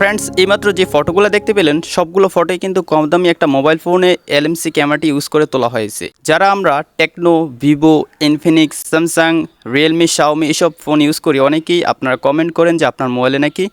Friends এইমাত্র যে ফটোগুলো দেখতে পেলেন, সবগুলো ফটোই কিন্তু কম দামি একটা মোবাইল ফোনে এলএমসি ক্যামেরাটি ইউজ করে তোলা হয়েছে। যারা আমরা Tecno Vivo Infinix Samsung Realme Xiaomi এসব ফোন ইউজ করি, অনেকেই আপনারা কমেন্ট করেন যে আপনার মোবাইলে নাকি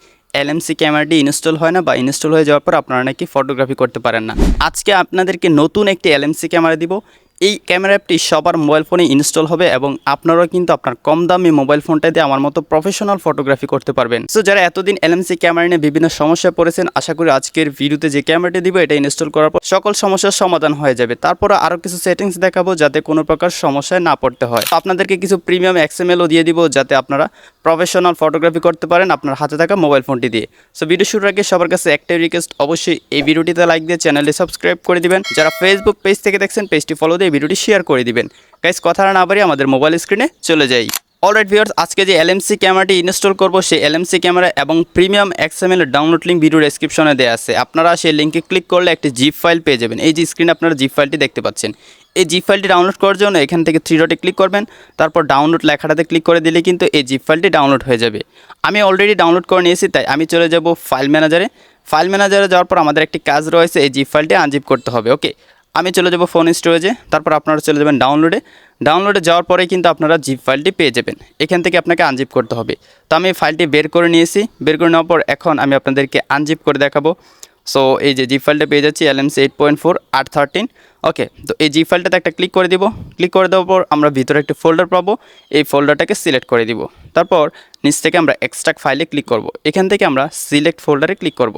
এলএমসি ক্যামেরাটি ইনস্টল হয় না বা ইনস্টল হয়ে যাওয়ার পর আপনারা নাকি ফটোগ্রাফি করতে পারেন না। আজকে আপনাদেরকে নতুন একটি এলএমসি ক্যামেরা দিব। এই ক্যামেরা অ্যাপটি সবার মোবাইল ফোনে ইনস্টল হবে এবং আপনারাও কিন্তু আপনার কম দামি মোবাইল ফোনটা দিয়ে আমার মতো প্রফেশনাল ফটোগ্রাফি করতে পারবেন। সো যারা এতদিন এলএমসি ক্যামেরা নিয়ে বিভিন্ন সমস্যায় পড়েছেন, আশা করি আজকের ভিডিওতে যে ক্যামেরাটি দিব, এটা ইনস্টল করার পর সকল সমস্যার সমাধান হয়ে যাবে। তারপর আরও কিছু সেটিংস দেখাবো যাতে কোনো প্রকার সমস্যায় না পড়তে হয়। আপনাদেরকে কিছু প্রিমিয়াম এক্সএমএলও দিয়ে দিব যাতে আপনারা প্রফেশনাল ফটোগ্রাফি করতে পারেন আপনার হাতে থাকা মোবাইল ফোনটি দিয়ে। সো ভিডিও শুরুর আগে সবার কাছে একটাই রিকোয়েস্ট অবশ্যই এই ভিডিওটিতে লাইক দিয়ে চ্যানেলটি সাবস্ক্রাইব করে দিবেন। যারা ফেসবুক পেজ থেকে দেখছেন পেজটি ফলো দিয়ে ভিডিওটি শেয়ার করে দিবেন। গাইস কথা না বাড়ি আমাদের মোবাইল স্ক্রিনে চলে যাই। অলরাইট ভিউয়ার্স আজকে যে এলএমসি ক্যামেরাটি ইনস্টল করব, সেই এলএমসি ক্যামেরা এবং premium XML download link video ডেসক্রিপশনে দেওয়া আছে। আপনারা সেই লিঙ্কে ক্লিক করলে একটি জিপ ফাইল পেয়ে যাবেন। এই যে স্ক্রিনে আপনারা জিপ ফাইলটি দেখতে পাচ্ছেন। এই জিপ ফাইলটি ডাউনলোড করার জন্য এখান থেকে থ্রি ডটে ক্লিক করবেন। তারপর ডাউনলোড লেখাটাতে ক্লিক করে দিলে কিন্তু এই জিপ ফাইলটি ডাউনলোড হয়ে যাবে। আমি অলরেডি ডাউনলোড করে নিয়েছি, তাই আমি চলে যাব ফাইল ম্যানেজারে ফাইল ম্যানেজারে যাওয়ার পর আমাদের একটি কাজ রয়েছে, এই জিপ ফাইলটি আনজিপ করতে হবে ওকে আমি চলে যাব ফোন স্টোরেজে তারপর আপনারা চলে যাবেন ডাউনলোডে ডাউনলোডে যাওয়ার পরেই কিন্তু আপনারা জিপ ফাইলটি পেয়ে যাবেন। এখান থেকে আপনাকে আনজিপ করতে হবে। তো আমি ফাইলটি বের করে নিয়েছি। বের করে নেওয়ার পর এখন আমি আপনাদেরকে আনজিপ করে দেখাবো। সো এই যে জিপ ফাইলটা পেয়ে যাচ্ছি এলএমসি এইট পয়েন্ট ফোর আট থার্টিন ওকে তো এই জিপ ফাইলটাতে একটা ক্লিক করে দিব। ক্লিক করে দেওয়ার পর আমরা ভিতরে একটা ফোল্ডার পাবো। এই ফোল্ডারটাকে সিলেক্ট করে দিব। তারপর নিচ থেকে আমরা এক্সট্রাক্ট ফাইলে ক্লিক করব। এখান থেকে আমরা সিলেক্ট ফোল্ডারে ক্লিক করব।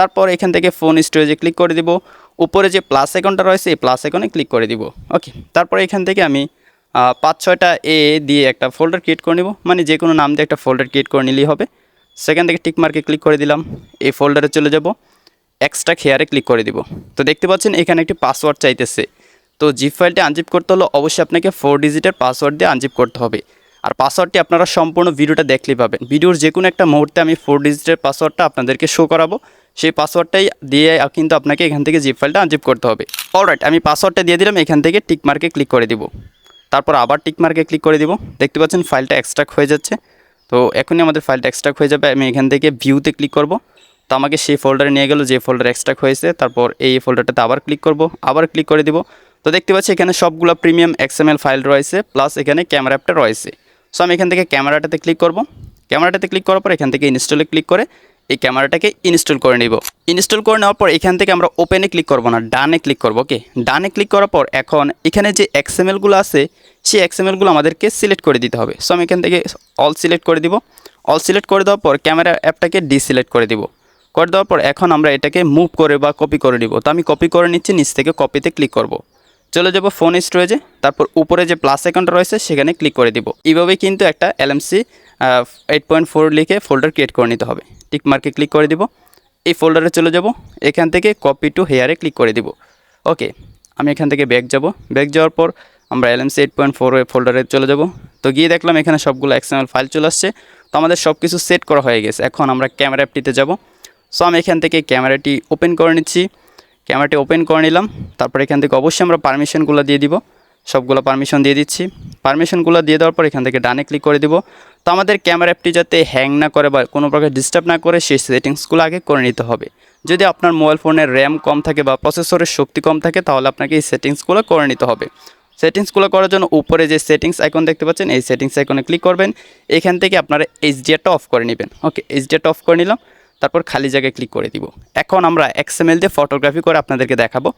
তারপর এখান থেকে ফোন স্টোরেজে ক্লিক করে দিব। উপরে যে প্লাস অ্যাকাউন্টটা রয়েছে, এই প্লাস অ্যাকাউন্টে ক্লিক করে দিব। ওকে তারপর এখান থেকে আমি পাঁচ, ছয়টা এ দিয়ে একটা ফোল্ডার ক্রিয়েট করে নিব। মানে যে কোনো নাম দিয়ে একটা ফোল্ডার ক্রিয়েট করে নিলেই হবে। সেখান থেকে টিক মার্কে ক্লিক করে দিলাম। এই ফোল্ডারে চলে যাব। এক্সট্রা হেয়ারে ক্লিক করে দিব। তো দেখতে পাচ্ছেন, এখানে একটি পাসওয়ার্ড চাইতেছে। তো জিপ ফাইলটি আনজিপ করতে হলে অবশ্যই আপনাকে ফোর ডিজিটের পাসওয়ার্ড দিয়ে আনজিপ করতে হবে। আর পাসওয়ার্ডটি আপনারা সম্পূর্ণ ভিডিওটা দেখলেই পাবেন। ভিডিওর যে কোনো একটা মুহূর্তে আমি ফোর ডিজিটের পাসওয়ার্ডটা আপনাদেরকে শো করাবো। সেই পাসওয়ার্ডটাই দিয়ে কিন্তু আপনাকে এখান থেকে জিপ ফাইলটা আনজিপ করতে হবে। অলরাইট আমি পাসওয়ার্ডটা দিয়ে দিলাম, এখান থেকে টিক মার্কে ক্লিক করে দিব। তারপর আবার টিক মার্কে ক্লিক করে দিব। দেখতে পাচ্ছেন ফাইলটা এক্সট্রাক্ট হয়ে যাচ্ছে। তো এখনই আমাদের ফাইলটা এক্সট্রাক্ট হয়ে যাবে। আমি এখান থেকে ভিউতে ক্লিক করব। তো আমাকে সেই ফোল্ডারে নিয়ে গেল, যে ফোল্ডার এক্সট্রাক্ট হয়েছে। তারপর এই ফোল্ডারটাতে আবার ক্লিক করব, আবার ক্লিক করে দিব। তো দেখতে পাচ্ছি এখানে সবগুলো প্রিমিয়াম এক্সএমএল ফাইল রয়েছে প্লাস এখানে ক্যামেরা অ্যাপটা রয়েছে। সো আমি এখান থেকে ক্যামেরাটাতে ক্লিক করব। ক্যামেরাটাতে ক্লিক করার পর এখান থেকে ইনস্টলে ক্লিক করে এই ক্যামেরাটাকে ইনস্টল করে নিব। ইনস্টল করে নেওয়ার পর এখান থেকে আমরা ওপেনে ক্লিক করব না, ডানে ক্লিক করব ওকে ডানে ক্লিক করার পর এখন এখানে যে এক্সএমএলগুলো আছে, সেই এক্সএমএলগুলো আমাদেরকে সিলেক্ট করে দিতে হবে। সো আমি এখান থেকে অল সিলেক্ট করে দিব। অল সিলেক্ট করে দেওয়ার পর ক্যামেরা অ্যাপটাকে ডিসিলেক্ট করে দিব। করে দেওয়ার পর এখন আমরা এটাকে মুভ করে বা কপি করে নিব। তো, আমি কপি করে নিচ্ছি, নিচ থেকে কপিতে ক্লিক করব। চলে যাব ফোন স্টোরেজে তারপর উপরে যে প্লাস অ্যাকাউন্ট রয়েছে, সেখানে ক্লিক করে দিব। এইভাবে কিন্তু একটা এলএমসি এইট পয়েন্ট ফোর লিখে ফোল্ডার ক্রিয়েট করে নিতে হবে। টিক মার্কে ক্লিক করে দিব। এই ফোল্ডারে চলে যাব। এখান থেকে কপি টু হেয়ারে ক্লিক করে দিব। ওকে আমি এখান থেকে ব্যাক যাব। ব্যাক যাওয়ার পর আমরা এলএমসি এইট পয়েন্ট ফোর ফোল্ডারে চলে যাব। তো গিয়ে দেখলাম এখানে সবগুলো এক্সএমএল ফাইল চলে আসছে। তো আমাদের সব কিছু সেট করা হয়ে গেছে। এখন আমরা ক্যামেরা অ্যাপটিতে যাব। সো আমি এখান থেকে ক্যামেরাটি ওপেন করে নিচ্ছি। ক্যামেরাটি ওপেন করে নিলাম। তারপর এখান থেকে অবশ্যই আমরা পারমিশনগুলো দিয়ে দিব। সবগুলো পারমিশন দিয়ে দিচ্ছি। পারমিশনগুলো দিয়ে দেওয়ার পর এখান থেকে ডানে ক্লিক করে দিব। তো আমাদের ক্যামেরা অ্যাপটি যাতে হ্যাং না করে বা কোনো প্রকার ডিস্টার্ব না করে, সেই সেটিংসগুলো আগে করে নিতে হবে। যদি আপনার মোবাইল ফোনের র্যাম কম থাকে বা প্রসেসরের শক্তি কম থাকে, তাহলে আপনাকে এই সেটিংসগুলো করে নিতে হবে। সেটিংসগুলো করার জন্য উপরে যে সেটিংস আইকন দেখতে পাচ্ছেন, এই সেটিংস আইকনে ক্লিক করবেন। এখান থেকে আপনারা এইচডিআরটা অফ করে নেবেন। ওকে এইচডিআরটা অফ করে নিলাম। তারপর খালি জায়গায় ক্লিক করে দিব। এখন আমরা এক্সএমএল দিয়ে ফটোগ্রাফি করে আপনাদেরকে দেখাবো।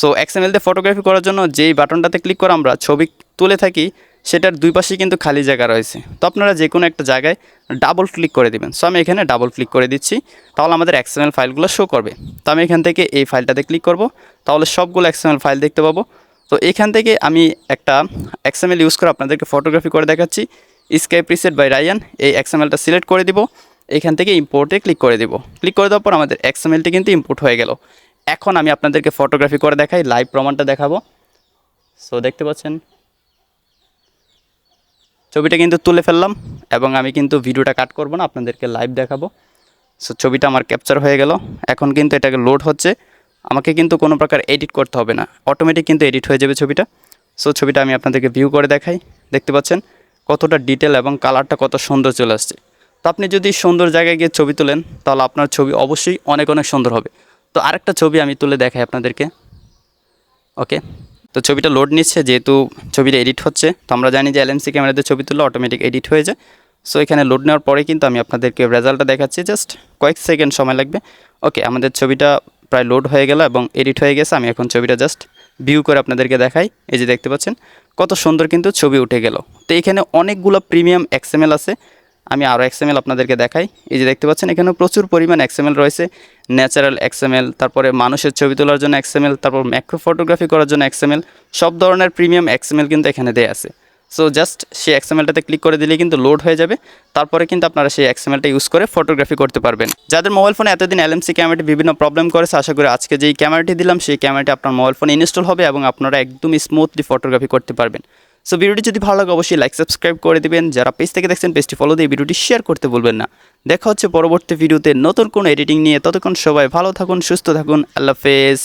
সো এক্সএমএল দিয়ে ফটোগ্রাফি করার জন্য যেই বাটনটাতে ক্লিক করে আমরা ছবি তুলে থাকি, সেটার দুই পাশে কিন্তু খালি জায়গা রয়েছে। তো আপনারা যে কোনো একটা জায়গায় ডাবল ক্লিক করে দিবেন। সো আমি এখানে ডাবল ক্লিক করে দিচ্ছি। তাহলে আমাদের এক্সএমএল ফাইলগুলো শো করবে। তো আমি এখান থেকে এই ফাইলটাতে ক্লিক করব। তাহলে সবগুলো এক্সএমএল ফাইল দেখতে পাবো। তো এখান থেকে আমি একটা এক্সএমএল ইউজ করে আপনাদেরকে ফটোগ্রাফি করে দেখাচ্ছি। স্কাই প্রিসেট বাই রায়ান এই এক্সএমএলটা সিলেক্ট করে দিব। এখান থেকে ইম্পোর্টে ক্লিক করে দিব। ক্লিক করে দেওয়ার পর আমাদের এক্সএমএলটি কিন্তু ইম্পোর্ট হয়ে গেল। এখন আমি আপনাদেরকে ফটোগ্রাফি করে দেখাই লাইভ প্রমাণটা দেখাবো। সো দেখতে পাচ্ছেন? ছবিটা কিন্তু তুলে ফেললাম এবং আমি কিন্তু ভিডিওটা কাট করব না, আপনাদেরকে লাইভ দেখাবো। সো ছবিটা আমার ক্যাপচার হয়ে গেল। এখন কিন্তু এটাকে লোড হচ্ছে। আমাকে কিন্তু কোনো প্রকার এডিট করতে হবে না। অটোমেটিক কিন্তু এডিট হয়ে যাবে ছবিটা। সো ছবিটা আমি আপনাদেরকে ভিউ করে দেখাই। দেখতে পাচ্ছেন? কতটা ডিটেল এবং কালারটা কত সুন্দর চলে আসছে। তো আপনি যদি সুন্দর জায়গায় গিয়ে ছবি তোলেন, তাহলে আপনার ছবি অবশ্যই অনেক অনেক সুন্দর হবে। তো আরেকটা ছবি আমি তুলে দেখাই আপনাদেরকে। ওকে? তো ছবিটা লোড নিচ্ছে, যেহেতু ছবিটা এডিট হচ্ছে, তো আমরা জানি যে এলএমসি ক্যামেরাতে ছবি তুললে অটোমেটিক এডিট হয়ে যায়। সো এখানে লোড নেওয়ার পরে কিন্তু আমি আপনাদেরকে রেজাল্টটা দেখাচ্ছি জাস্ট কয়েক সেকেন্ড সময় লাগবে। ওকে, আমাদের ছবিটা প্রায় লোড হয়ে গেল এবং এডিট হয়ে গেছে। আমি এখন ছবিটা জাস্ট ভিউ করে আপনাদেরকে দেখাই। এই যে দেখতে পাচ্ছেন, কত সুন্দর কিন্তু ছবি উঠে গেল। তো এখানে অনেকগুলো প্রিমিয়াম এক্সএমএল আছে। আমি আরও এক্সএমএল আপনাদেরকে দেখাই। এই যে দেখতে পাচ্ছেন এখানে প্রচুর পরিমাণ এক্সএমএল রয়েছে। ন্যাচারাল এক্সএমএল তারপরে মানুষের ছবি তোলার জন্য এক্সএমএল তারপর ম্যাক্রো ফটোগ্রাফি করার জন্য এক্সএমএল সব ধরনের প্রিমিয়াম এক্সএমএল কিন্তু এখানে দেয়া আছে। সো জাস্ট সেই এক্সএমএলটাতে ক্লিক করে দিলেই কিন্তু লোড হয়ে যাবে। তারপরে কিন্তু আপনারা সেই এক্সএমএলটা ইউজ করে ফটোগ্রাফি করতে পারবেন। যাদের মোবাইল ফোনে এতদিন এলএমসি ক্যামেরাটি বিভিন্ন প্রবলেম করেছে, আশা করি আজকে যেই ক্যামেরাটি দিলাম, সেই ক্যামেরাটি আপনার মোবাইল ফোনে ইনস্টল হবে এবং আপনারা একদম স্মুথলি ফটোগ্রাফি করতে পারবেন। সো ভিডিওটি যদি ভালো লাগে, অবশ্যই লাইক সাবস্ক্রাইব করে দিবেন। যারা পেজ থেকে দেখছেন পেজটি ফলো দিয়ে ভিডিওটি শেয়ার করতে বলবেন না। দেখা হচ্ছে পরবর্তী ভিডিওতে নতুন কোনো এডিটিং নিয়ে। ততক্ষণ সবাই ভালো থাকুন, সুস্থ থাকুন। আল্লাহ হাফেজ।